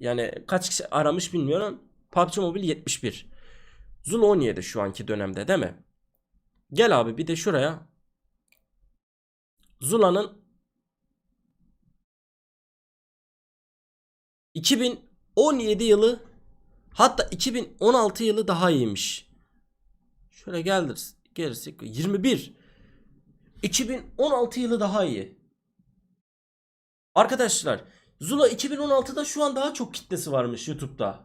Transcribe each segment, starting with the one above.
Yani kaç kişi aramış bilmiyorum. PUBG Mobile 71. Zula 17 şu anki dönemde değil mi? Gel abi bir de şuraya. Zula'nın 2017 yılı hatta 2016 yılı daha iyiymiş. Şöyle geldir. Gerisi 21. 2016 yılı daha iyi. Arkadaşlar Zula 2016'da şu an daha çok kitlesi varmış YouTube'da.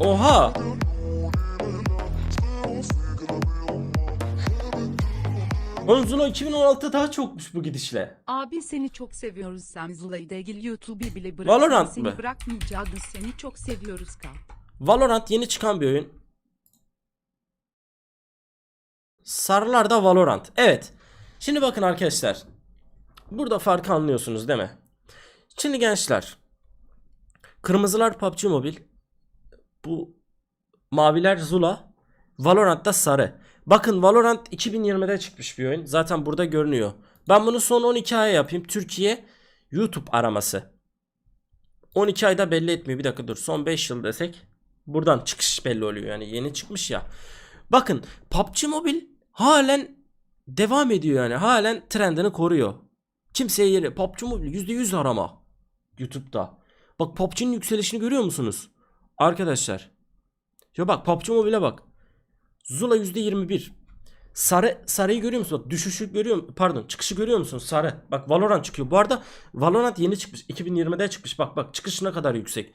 Oha! Oğlum Zula 2016'da daha çokmuş bu gidişle. Abi seni çok seviyoruz sen Zula'yı değil YouTube'u bile bırak. Valorant seni mı? bırakmayacağız seni çok seviyoruz kal. Valorant yeni çıkan bir oyun. Sarılarda Valorant. Evet. Şimdi bakın arkadaşlar. Burada farkı anlıyorsunuz değil mi? Şimdi gençler. Kırmızılar PUBG Mobile. Bu maviler Zula. Valorant da sarı. Bakın Valorant 2020'de çıkmış bir oyun. Zaten burada görünüyor. Ben bunu son 12 aya yapayım. Türkiye YouTube araması. 12 ayda belli etmiyor. Bir dakika dur. Son 5 yıl desek. Buradan çıkış belli oluyor. Yani yeni çıkmış ya. Bakın PUBG Mobile halen devam ediyor yani. Halen trendini koruyor. Kimseye yeri. PUBG Mobile %100 arama. YouTube'da. Bak PUBG'nin yükselişini görüyor musunuz? Arkadaşlar. Ya bak PUBG Mobile'e bak. Zula %21. Sarı sarıyı görüyor musun? Bak düşüşü görüyor musun? Pardon, çıkışı görüyor musun? Sarı. Bak Valorant çıkıyor. Bu arada Valorant yeni çıkmış. 2020'de çıkmış. Bak bak çıkışı ne kadar yüksek.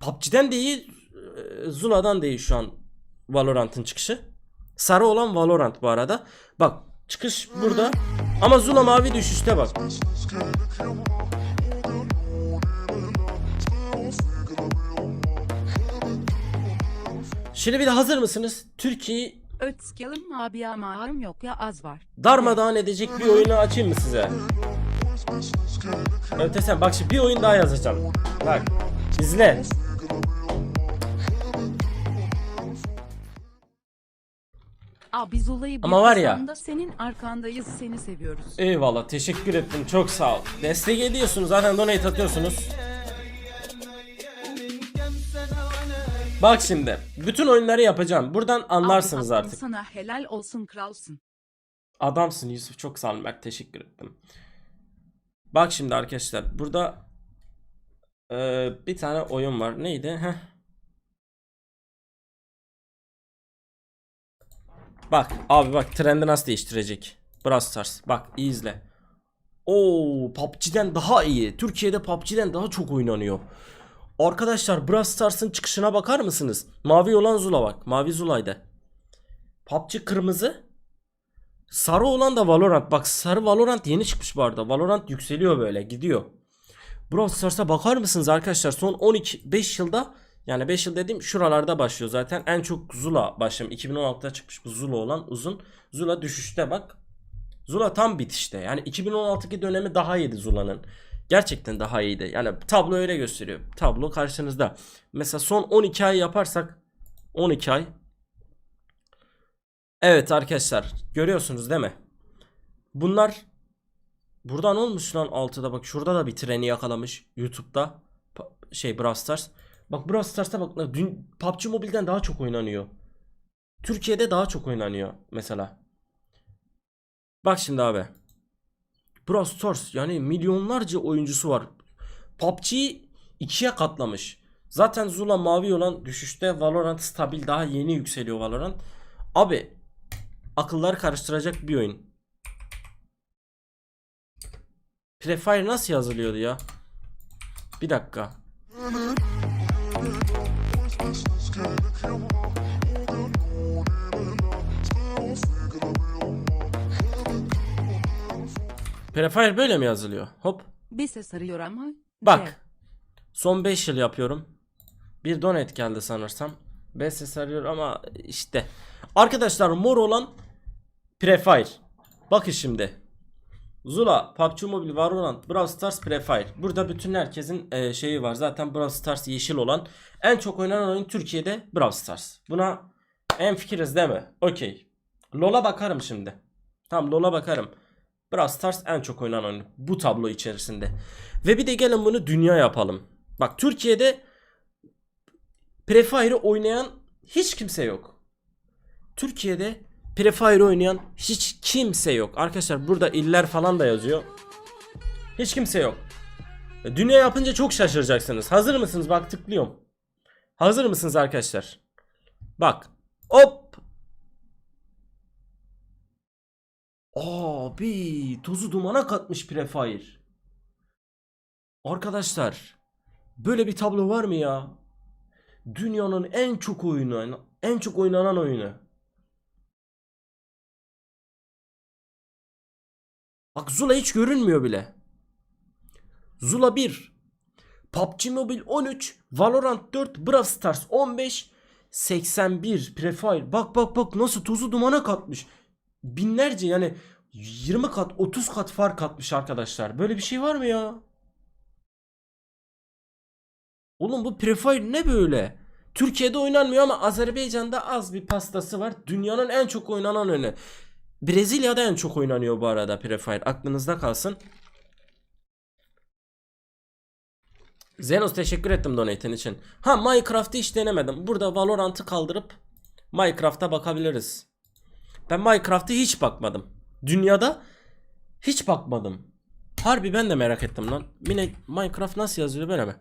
PUBG'den de iyi, e, Zula'dan da iyi şu an Valorant'ın çıkışı. Sarı olan Valorant bu arada. Bak çıkış burada. Ama Zula mavi düşüşte bak. Şimdi bir de hazır mısınız? Türkiye'yi Ötskelim abi ama ağrım yok ya az var. darmadağın edecek bir oyunu açayım mı size? Ötesen bak şimdi bir oyun daha yazacağım. Bak izle. Abi Zula'yı Ama var ya- senin arkandayız seni seviyoruz. Eyvallah teşekkür ettim çok sağ ol. Destek ediyorsunuz zaten donate atıyorsunuz. Bak şimdi bütün oyunları yapacağım. Buradan anlarsınız Abi artık. Sana helal olsun kralsın. Adamsın Yusuf çok sağ Mert teşekkür ettim. Bak şimdi arkadaşlar burada eee, bir tane oyun var. Neydi? Heh. Bak abi bak trendi nasıl değiştirecek. Brawl Stars. Bak iyi izle. Oo PUBG'den daha iyi. Türkiye'de PUBG'den daha çok oynanıyor. Arkadaşlar Brawl Stars'ın çıkışına bakar mısınız? Mavi olan Zula bak. Mavi Zula'ydı. PUBG kırmızı. Sarı olan da Valorant. Bak sarı Valorant yeni çıkmış bu arada. Valorant yükseliyor böyle gidiyor. Brawl Stars'a bakar mısınız arkadaşlar? Son 12 5 yılda yani 5 yıl dediğim şuralarda başlıyor zaten. En çok Zula başlamış. 2016'da çıkmış bu Zula olan uzun. Zula düşüşte bak. Zula tam bitişte. Yani 2016'daki dönemi daha iyiydi Zula'nın. Gerçekten daha iyiydi. Yani tablo öyle gösteriyor. Tablo karşınızda. Mesela son 12 ay yaparsak 12 ay Evet arkadaşlar görüyorsunuz değil mi? Bunlar buradan olmuş lan 6'da bak şurada da bir treni yakalamış YouTube'da şey Brawl Stars. Bak Brawl Stars'ta bak dün PUBG Mobile'den daha çok oynanıyor. Türkiye'de daha çok oynanıyor mesela. Bak şimdi abi. Brawl Stars yani milyonlarca oyuncusu var. PUBG'yi ikiye katlamış. Zaten Zula mavi olan düşüşte Valorant stabil daha yeni yükseliyor Valorant. Abi akılları karıştıracak bir oyun. Prefire nasıl yazılıyordu ya? Bir dakika. Prefire böyle mi yazılıyor? Hop. Bir ses arıyor ama. Bak. Son 5 yıl yapıyorum. Bir donate geldi sanırsam. 5 ses arıyor ama işte. Arkadaşlar mor olan Prefire. Bakın şimdi. Zula, PUBG Mobile, Valorant, Brawl Stars, Prefire. Burada bütün herkesin e, şeyi var. Zaten Brawl Stars yeşil olan. En çok oynanan oyun Türkiye'de Brawl Stars. Buna en fikiriz değil mi? Okey. LoL'a bakarım şimdi. Tamam LoL'a bakarım. Brawl Stars en çok oynanan oyun bu tablo içerisinde. Ve bir de gelin bunu dünya yapalım. Bak Türkiye'de Free Fire oynayan hiç kimse yok. Türkiye'de Free Fire oynayan hiç kimse yok. Arkadaşlar burada iller falan da yazıyor. Hiç kimse yok. Dünya yapınca çok şaşıracaksınız. Hazır mısınız? Bak tıklıyorum. Hazır mısınız arkadaşlar? Bak. Hop. Abi tozu dumana katmış Prefire. Arkadaşlar böyle bir tablo var mı ya? Dünyanın en çok oyunu, en çok oynanan oyunu. Bak Zula hiç görünmüyor bile. Zula 1, PUBG Mobile 13, Valorant 4, Brawl Stars 15, 81, Prefire. Bak bak bak nasıl tozu dumana katmış. Binlerce yani 20 kat 30 kat fark katmış arkadaşlar. Böyle bir şey var mı ya? Oğlum bu Prefire ne böyle? Türkiye'de oynanmıyor ama Azerbaycan'da az bir pastası var. Dünyanın en çok oynanan oyunu. Brezilya'da en çok oynanıyor bu arada Prefire. Aklınızda kalsın. Zenos teşekkür ettim donate'in için. Ha Minecraft'ı hiç denemedim. Burada Valorant'ı kaldırıp Minecraft'a bakabiliriz. Ben Minecraft'a hiç bakmadım. Dünyada hiç bakmadım. Harbi ben de merak ettim lan. Mine Minecraft nasıl yazıyor böyle mi?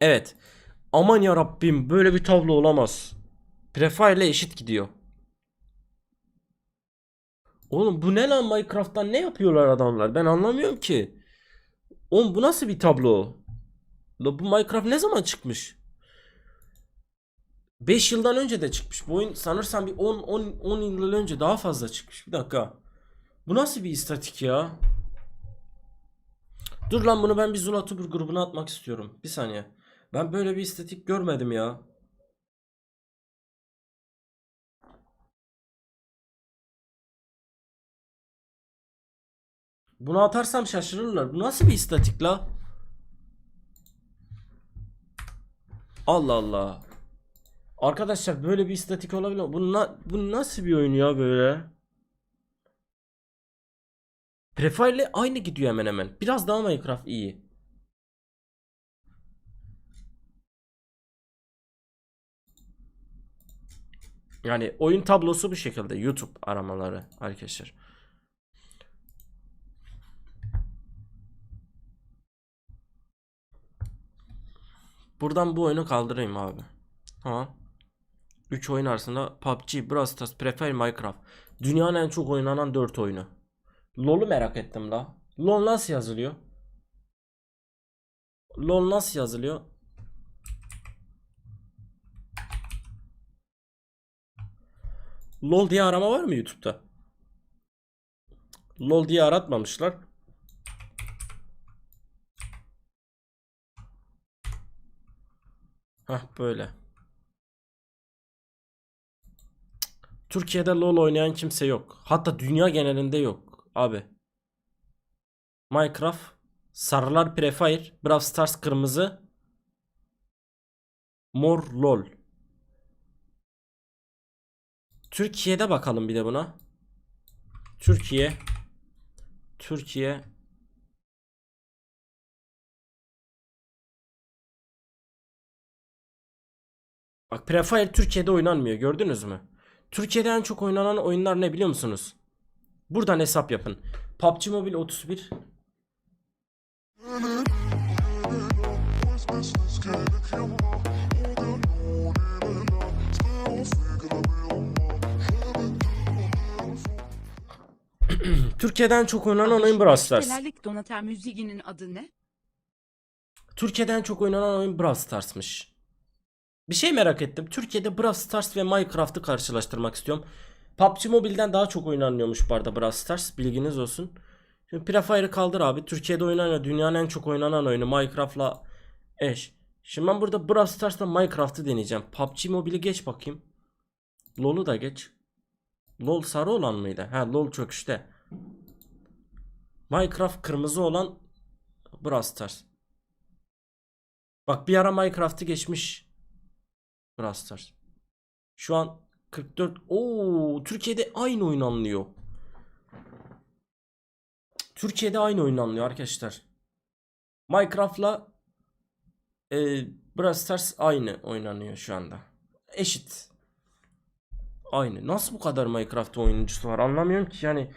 Evet. Aman ya Rabbim böyle bir tablo olamaz. Prefire ile eşit gidiyor. Oğlum bu ne lan Minecraft'tan ne yapıyorlar adamlar? Ben anlamıyorum ki. Oğlum bu nasıl bir tablo? La bu Minecraft ne zaman çıkmış? 5 yıldan önce de çıkmış. Bu oyun sanırsam bir 10 10 10 yıl önce daha fazla çıkmış. Bir dakika. Bu nasıl bir istatik ya? Dur lan bunu ben bir Zula Tuber grubuna atmak istiyorum. Bir saniye. Ben böyle bir istatik görmedim ya. Bunu atarsam şaşırırlar. Bu nasıl bir istatik la? Allah Allah. Arkadaşlar böyle bir istatik olabilir? Bu, na- bu nasıl bir oyun ya böyle? Prefire aynı gidiyor hemen hemen. Biraz daha Minecraft iyi. Yani oyun tablosu bu şekilde. YouTube aramaları arkadaşlar. Buradan bu oyunu kaldırayım abi. Tamam. 3 oyun arasında PUBG, Brawl Stars, Prefire, Minecraft. Dünyanın en çok oynanan 4 oyunu. LoL'u merak ettim la. LoL nasıl yazılıyor? LoL nasıl yazılıyor? LoL diye arama var mı YouTube'da? LoL diye aratmamışlar. Hah böyle. Türkiye'de LoL oynayan kimse yok. Hatta dünya genelinde yok abi. Minecraft, sarılar Prefire, Brawl Stars kırmızı, mor LoL. Türkiye'de bakalım bir de buna. Türkiye Türkiye Bak Prefire Türkiye'de oynanmıyor gördünüz mü? Türkiye'de en çok oynanan oyunlar ne biliyor musunuz? Buradan hesap yapın. PUBG Mobile 31 Türkiye'den çok oynanan oyun Brawl Stars. Donater müziğinin adı ne? Türkiye'den çok oynanan oyun Brawl Stars'mış. Bir şey merak ettim. Türkiye'de Brawl Stars ve Minecraft'ı karşılaştırmak istiyorum. PUBG Mobile'den daha çok oynanıyormuş bu arada Brawl Stars. Bilginiz olsun. Şimdi Prefire'ı kaldır abi. Türkiye'de oynanan dünyanın en çok oynanan oyunu Minecraft'la eş. Şimdi ben burada Brawl Stars'la Minecraft'ı deneyeceğim. PUBG Mobile'i geç bakayım. LoL'u da geç. LoL sarı olan mıydı? Ha LoL çöküşte. Minecraft kırmızı olan Brawl Stars. Bak bir ara Minecraft'ı geçmiş. Brawl Stars. Şu an 44. Oo, Türkiye'de aynı oyun anlıyor. Türkiye'de aynı oynanıyor arkadaşlar. Minecraft'la e, Brawl Stars aynı oynanıyor şu anda. Eşit. Aynı. Nasıl bu kadar Minecraft oyuncusu var anlamıyorum ki yani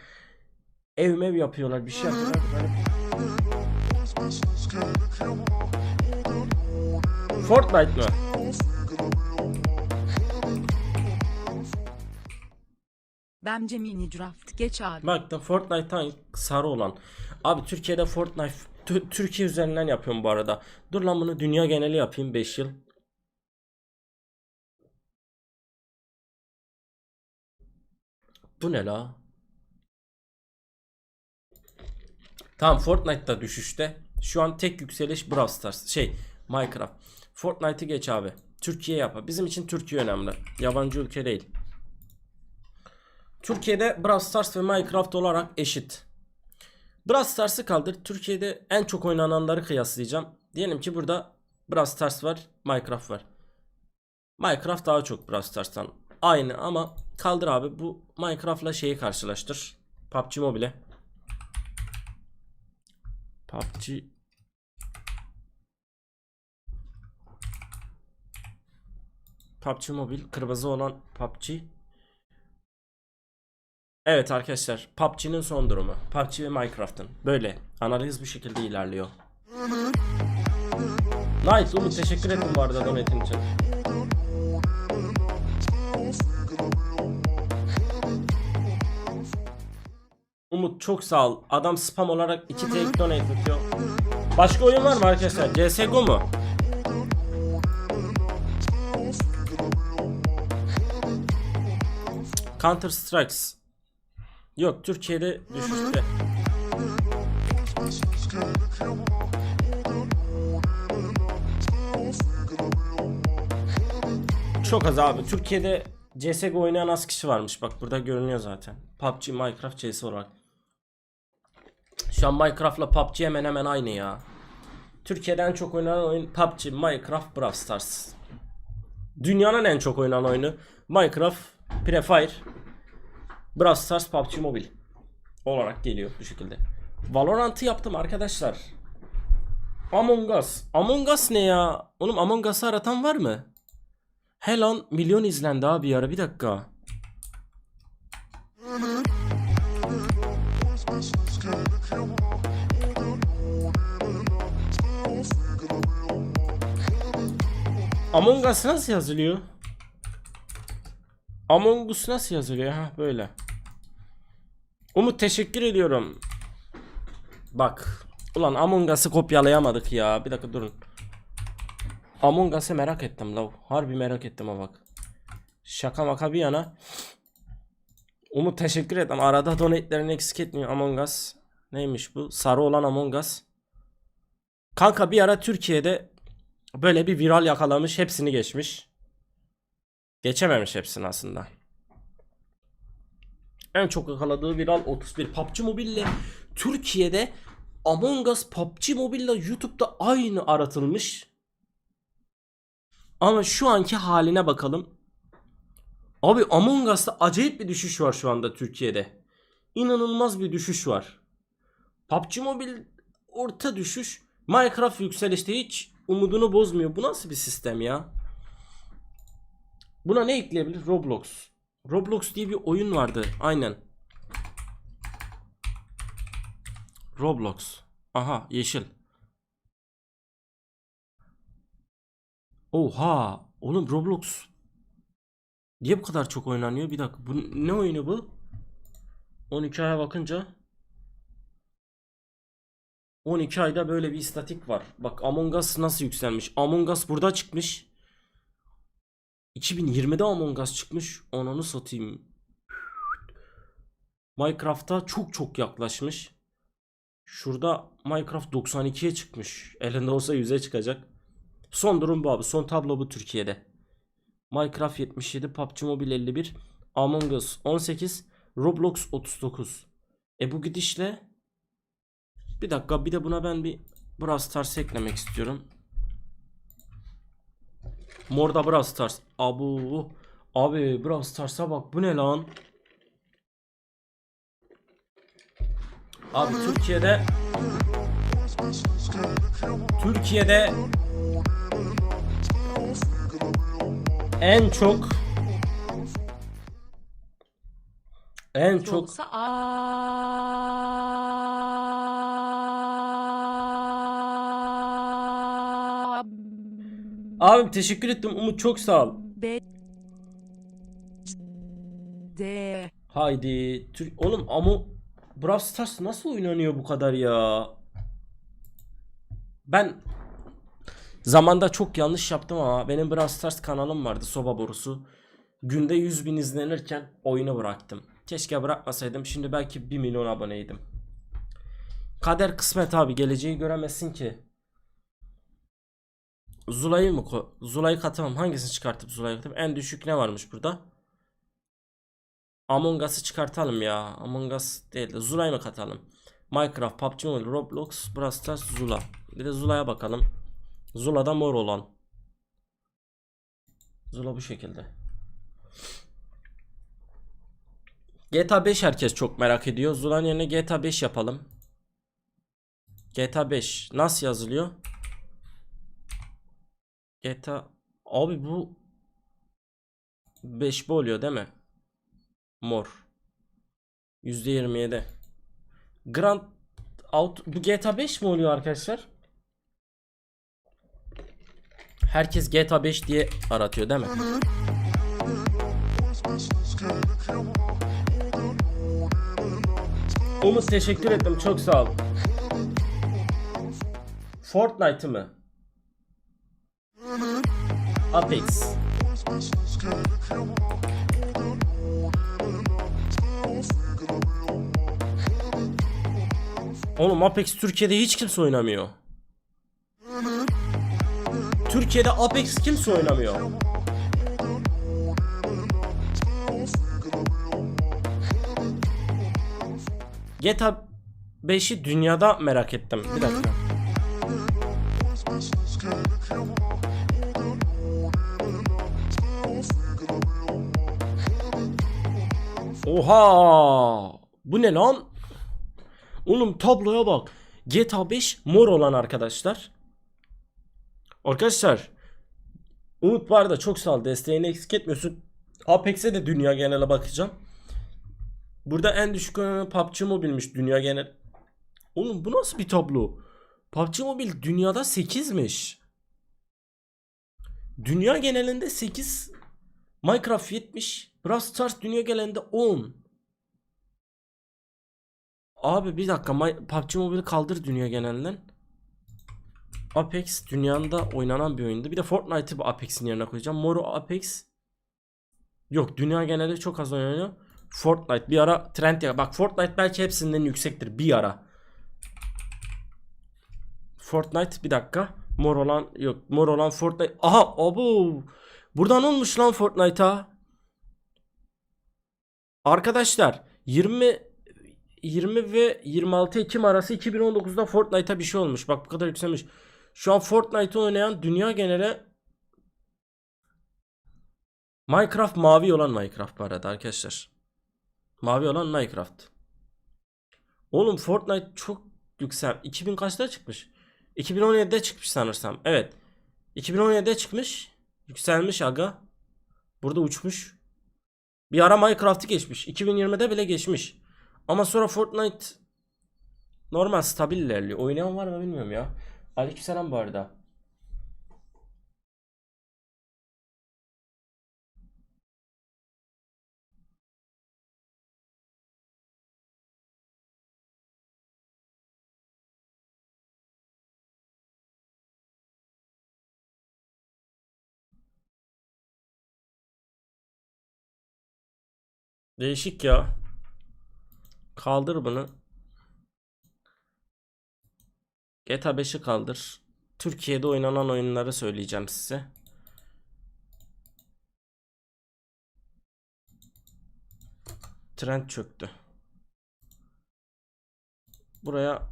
ev mev yapıyorlar bir şey yapıyorlar. Hani- Fortnite mı? Bence mini draft geç abi. Baktım Fortnite'tan sarı olan. Abi Türkiye'de Fortnite Tü- Türkiye üzerinden yapıyorum bu arada. Dur lan bunu dünya geneli yapayım 5 yıl. Bu ne la? Tamam Fortnite'da düşüşte. Şu an tek yükseliş Brawl Stars. Şey Minecraft. Fortnite'ı geç abi. Türkiye yap. Bizim için Türkiye önemli. Yabancı ülke değil. Türkiye'de Brawl Stars ve Minecraft olarak eşit. Brawl Stars'ı kaldır. Türkiye'de en çok oynananları kıyaslayacağım. Diyelim ki burada Brawl Stars var, Minecraft var. Minecraft daha çok Brawl Stars'tan. Aynı ama kaldır abi bu Minecraft'la şeyi karşılaştır. PUBG Mobile. PUBG PUBG Mobile kırmızı olan PUBG Evet arkadaşlar PUBG'nin son durumu. PUBG ve Minecraft'ın. Böyle analiz bu şekilde ilerliyor. Nice Umut teşekkür ederim bu arada donate'in için. Umut çok sağ ol. Adam spam olarak 2 tek donate atıyor. Başka oyun var mı arkadaşlar? CSGO mu? Counter Strikes. Yok Türkiye'de düşüşte. Çok az abi. Türkiye'de CSGO oynayan az kişi varmış. Bak burada görünüyor zaten. PUBG, Minecraft, CS olarak. Şu an Minecraft'la PUBG hemen hemen aynı ya. Türkiye'de en çok oynanan oyun PUBG, Minecraft, Brawl Stars. Dünyanın en çok oynanan oyunu Minecraft, Free Brawl Stars, PUBG Mobile olarak geliyor bu şekilde. Valorant'ı yaptım arkadaşlar. Among Us. Among Us ne ya? Oğlum Among Us'ı aratan var mı? He lan milyon izlendi abi bir ara bir dakika. Among Us nasıl yazılıyor? Among Us nasıl yazılıyor ha böyle. Umut teşekkür ediyorum. Bak. Ulan Among Us'ı kopyalayamadık ya. Bir dakika durun. Among Us'ı merak ettim lav. Harbi merak ettim ha bak. Şaka maka bir yana. Umut teşekkür ederim. Arada donate'lerini eksik etmiyor Among Us. Neymiş bu? Sarı olan Among Us. Kanka bir ara Türkiye'de böyle bir viral yakalamış. Hepsini geçmiş. Geçememiş hepsini aslında. En çok yakaladığı viral 31. PUBG Mobile ile Türkiye'de Among Us PUBG Mobile ile YouTube'da aynı aratılmış. Ama şu anki haline bakalım. Abi Among Us'ta acayip bir düşüş var şu anda Türkiye'de. İnanılmaz bir düşüş var. PUBG Mobile orta düşüş. Minecraft yükselişte hiç umudunu bozmuyor. Bu nasıl bir sistem ya? Buna ne ekleyebilir? Roblox. Roblox diye bir oyun vardı. Aynen. Roblox. Aha yeşil. Oha. Oğlum Roblox. Niye bu kadar çok oynanıyor? Bir dakika. Bu ne oyunu bu? 12 aya bakınca 12 ayda böyle bir istatik var. Bak Among Us nasıl yükselmiş. Among Us burada çıkmış. 2020'de Among Us çıkmış. Ananı satayım. Minecraft'a çok çok yaklaşmış. Şurada Minecraft 92'ye çıkmış. Elinde olsa 100'e çıkacak. Son durum bu abi. Son tablo bu Türkiye'de. Minecraft 77, PUBG Mobile 51, Among Us 18, Roblox 39. E bu gidişle bir dakika bir de buna ben bir Brawl Stars eklemek istiyorum. Morda Brawl Stars. Abu. Abi Brawl Stars'a bak bu ne lan? Abi Türkiye'de Türkiye'de en çok en çok Yoksa Abim teşekkür ettim Umut çok sağ ol. B D Haydi Türk oğlum ama Brawl Stars nasıl oynanıyor bu kadar ya? Ben zamanda çok yanlış yaptım ama benim Brawl Stars kanalım vardı soba borusu. Günde 100 bin izlenirken oyunu bıraktım. Keşke bırakmasaydım şimdi belki 1 milyon aboneydim. Kader kısmet abi geleceği göremezsin ki. Zula'yı mı Zula'yı katamam. Hangisini çıkartıp Zula'yı katıp en düşük ne varmış burada? Among Us'ı çıkartalım ya. Among Us değil de Zula'yı mı katalım? Minecraft, PUBG Mobile, Roblox, Brawl Stars, Zula. Bir de Zula'ya bakalım. Zula'da mor olan. Zula bu şekilde. GTA 5 herkes çok merak ediyor. Zula'nın yerine GTA 5 yapalım. GTA 5 nasıl yazılıyor? GTA abi bu 5 bu oluyor değil mi? Mor. %27. Grand Out bu GTA 5 mi oluyor arkadaşlar? Herkes GTA 5 diye aratıyor değil mi? Umut teşekkür ettim çok sağ ol. Fortnite mı? Apex. Oğlum Apex Türkiye'de hiç kimse oynamıyor. Türkiye'de Apex kimse oynamıyor. GTA 5'i dünyada merak ettim. Bir dakika. Oha! Bu ne lan? Oğlum tabloya bak. GTA 5 mor olan arkadaşlar. Arkadaşlar Umut var da çok sağ ol. Desteğini eksik etmiyorsun. Apex'e de dünya genele bakacağım. Burada en düşük oynanan PUBG Mobile'miş dünya genel. Oğlum bu nasıl bir tablo? PUBG Mobile dünyada 8'miş. Dünya genelinde 8. Minecraft 70. Brawl Stars dünya genelinde 10. Abi bir dakika My- PUBG Mobile kaldır dünya genelinden. Apex dünyada oynanan bir oyundu. Bir de Fortnite'ı bu Apex'in yerine koyacağım. Moro Apex. Yok dünya genelinde çok az oynanıyor. Fortnite bir ara trend ya. Bak Fortnite belki hepsinden yüksektir bir ara. Fortnite bir dakika. Mor olan yok. Mor olan Fortnite. Aha abu. Buradan olmuş lan Fortnite'a. Arkadaşlar 20 20 ve 26 Ekim arası 2019'da Fortnite'a bir şey olmuş. Bak bu kadar yükselmiş. Şu an Fortnite oynayan dünya genele Minecraft mavi olan Minecraft bu arada arkadaşlar. Mavi olan Minecraft. Oğlum Fortnite çok yüksel. 2000 kaçta çıkmış? 2017'de çıkmış sanırsam. Evet. 2017'de çıkmış. Yükselmiş aga. Burada uçmuş. Bir ara Minecraft'ı geçmiş. 2020'de bile geçmiş. Ama sonra Fortnite normal stabil ilerliyor. Oynayan var mı bilmiyorum ya. Aleykümselam bu arada. Değişik ya. Kaldır bunu. GTA 5'i kaldır. Türkiye'de oynanan oyunları söyleyeceğim size. Trend çöktü. Buraya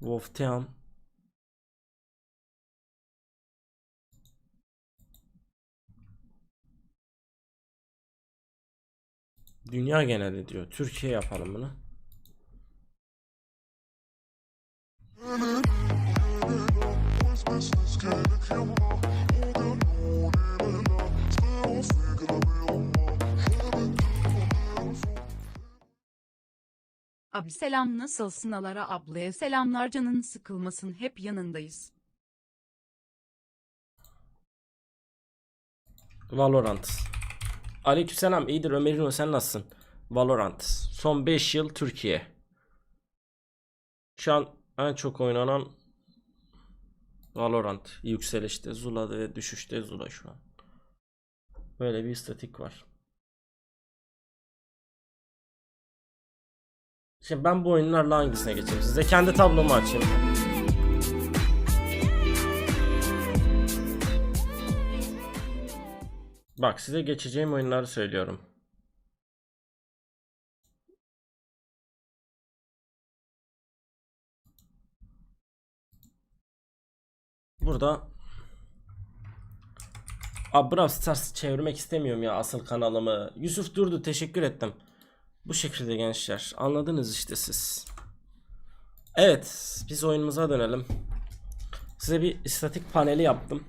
Wolfteam Dünya geneli diyor. Türkiye yapalım bunu. Abi selam nasılsın Alara ablaya selamlar canın sıkılmasın hep yanındayız. Valorant. Aleykümselam iyidir Ömerino sen nasılsın? Valorant. Son 5 yıl Türkiye. Şu an en çok oynanan Valorant. Yükselişte Zula'da ve düşüşte Zula şu an. Böyle bir istatik var. Şimdi ben bu oyunlarla hangisine geçeyim? Size kendi tablomu açayım. Bak size geçeceğim oyunları söylüyorum. Burada Abi Brawl Stars çevirmek istemiyorum ya asıl kanalımı. Yusuf Durdu teşekkür ettim. Bu şekilde gençler. Anladınız işte siz. Evet biz oyunumuza dönelim. Size bir istatik paneli yaptım.